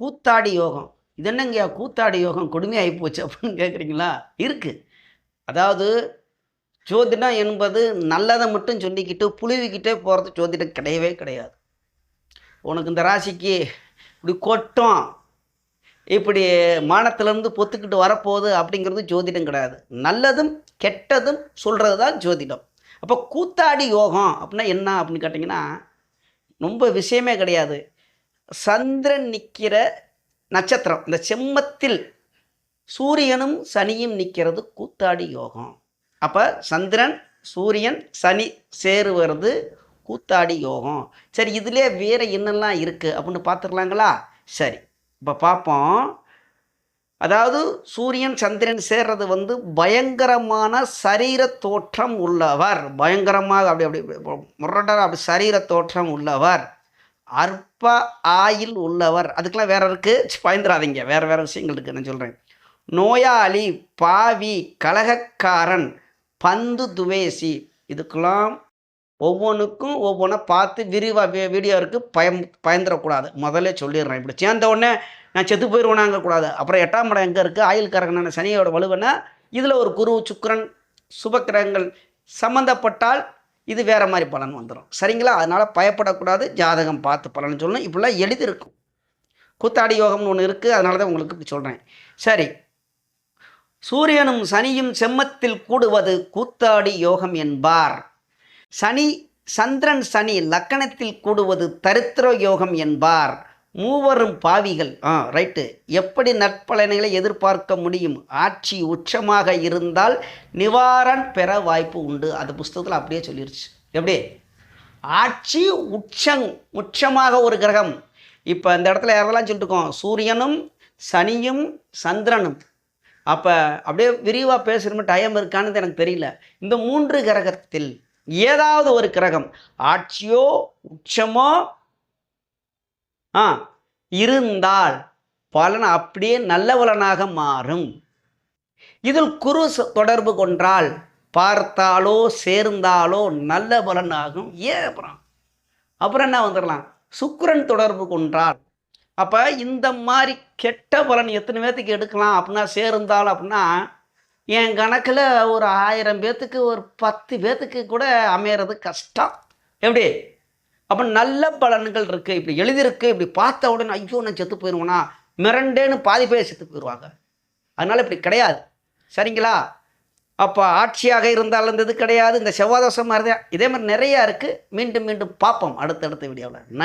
கூத்தாடி யோகம். இது என்னங்கய்யா கூத்தாடி யோகம்? கொடுமையாகி போச்சு அப்படின்னு கேட்குறீங்களா இருக்குது அதாவது ஜோதிடம் என்பது நல்லதை மட்டும் சொல்லிக்கிட்டு புழுவிக்கிட்டே போகிறது ஜோதிடம் கிடையவே கிடையாது. உனக்கு இந்த ராசிக்கு இப்படி கொட்டும் இப்படி மானத்திலேருந்து பொத்துக்கிட்டு வரப்போகுது அப்படிங்கிறது ஜோதிடம் கிடையாது. நல்லதும் கெட்டதும் சொல்கிறது தான் ஜோதிடம் அப்போ கூத்தாடி யோகம் அப்படின்னா என்ன அப்படின்னு கேட்டிங்கன்னா ரொம்ப விஷயமே கிடையாது. சந்திரன் நிற்கிற நட்சத்திரம். இந்த செம்மத்தில் சூரியனும் சனியும் நிற்கிறது கூத்தாடி யோகம். அப்போ சந்திரன் சூரியன் சனி சேருவது கூத்தாடி யோகம். சரி இதிலே வேறு என்னெல்லாம் இருக்குது அப்படின்னு பார்த்துக்கலாங்களா? சரி இப்போ பார்ப்போம். அதாவது சூரியன் சந்திரன் சேர்றது வந்து பயங்கரமான சரீர தோற்றம் உள்ளவர். பயங்கரமாக அப்படி அப்படி முரடர் அப்படி சரீர தோற்றம் உள்ளவர். அற்ப ஆயில் உள்ளவர். அதுக்கெல்லாம் வேற இருக்கு. பயந்துடாதீங்க பயந்துராதீங்க வேற வேற விஷயங்கள் இருக்கு. நான் சொல்கிறேன் நோயாளி பாவி கலகக்காரன் பந்து துவேசி. இதுக்கெல்லாம் ஒவ்வொன்றுக்கும் ஒவ்வொன்றா பார்த்து விரிவாக வீடியோ இருக்குது பயம் பயந்துடக்கூடாது முதல்ல சொல்லிடுறேன். இப்படி சேர்ந்த உடனே நான் செத்து போயிடுவேனாங்கக்கூடாது அப்புறம் எட்டாம் இடம் எங்கே இருக்குது ஆயுள் கரகனான சனியோட வலுவனா இதில் ஒரு குரு சுக்கரன் சுபக்கிரகங்கள் சம்மந்தப்பட்டால் இது வேறு மாதிரி பலன் வந்துடும் சரிங்களா? அதனால் பயப்படக்கூடாது ஜாதகம் பார்த்து பலன் சொல்லணும். இப்படிலாம் எழுதியிருக்கும். கூத்தாடி யோகம்னு ஒன்று இருக்குது அதனால தான் உங்களுக்கு இப்படி சொல்கிறேன் சரி. சூரியனும் சனியும் செம்மத்தில் கூடுவது கூத்தாடி யோகம் என்பார். சனி சந்திரன் சனி லக்கணத்தில் கூடுவது தரித்திர யோகம் என்பார். மூவரும் பாவிகள். ஆ. ரைட்டு. எப்படி நற்பலன்களை எதிர்பார்க்க முடியும்? ஆட்சி உச்சமாக இருந்தால் நிவாரண் பெற வாய்ப்பு உண்டு. அந்த புஸ்தகத்தில் அப்படியே சொல்லிருச்சு. எப்படி? ஆட்சி உச்சங் உச்சமாக ஒரு கிரகம். இப்போ இந்த இடத்துல யாரெல்லாம் சொல்லிட்டு இருக்கோம்? சூரியனும் சனியும் சந்திரனும். அப்போ அப்படியே விரிவாக பேசுகிற டைம் இருக்கான்னு எனக்கு தெரியல. இந்த மூன்று கிரகத்தில் ஏதாவது ஒரு கிரகம் ஆட்சியோ உச்சமோ ஆ இருந்தால் பலன் அப்படியே நல்ல பலனாக மாறும். இதில் குரு தொடர்பு கொண்டால் பார்த்தாலோ சேர்ந்தாலோ நல்ல பலனாகும். ஏன் அப்புறம் அப்புறம் என்ன வந்துடலாம்? சுக்கரன் தொடர்பு கொண்டால் அப்போ இந்த மாதிரி கெட்ட பலன் எத்தனை பேர்த்துக்கு எடுக்கலாம்? அப்படின்னா சேர்ந்தால் அப்படின்னா என் கணக்கில் ஒரு ஆயிரம் பேர்த்துக்கு ஒரு பத்து பேர்த்துக்கு கூட அமையிறது கஷ்டம். எப்படி? அப்போ நல்ல பலன்கள் இருக்குது இப்படி எழுதியிருக்கு. இப்படி பார்த்த உடனே ஐயோ நான் செத்து போயிடுவேனா மிரண்டேன்னு பாதி பேர் செத்து போயிடுவாங்க அதனால் இப்படி கிடையாது. சரிங்களா? அப்போ ஆட்சியாக இருந்தாலும் இந்த இது கிடையாது. இந்த செவ்வாதோஷம் மாதிரி தான் இதே மாதிரி நிறையா இருக்குது மீண்டும் மீண்டும் பார்ப்போம் அடுத்தடுத்த வீடியோவில். நன்றி.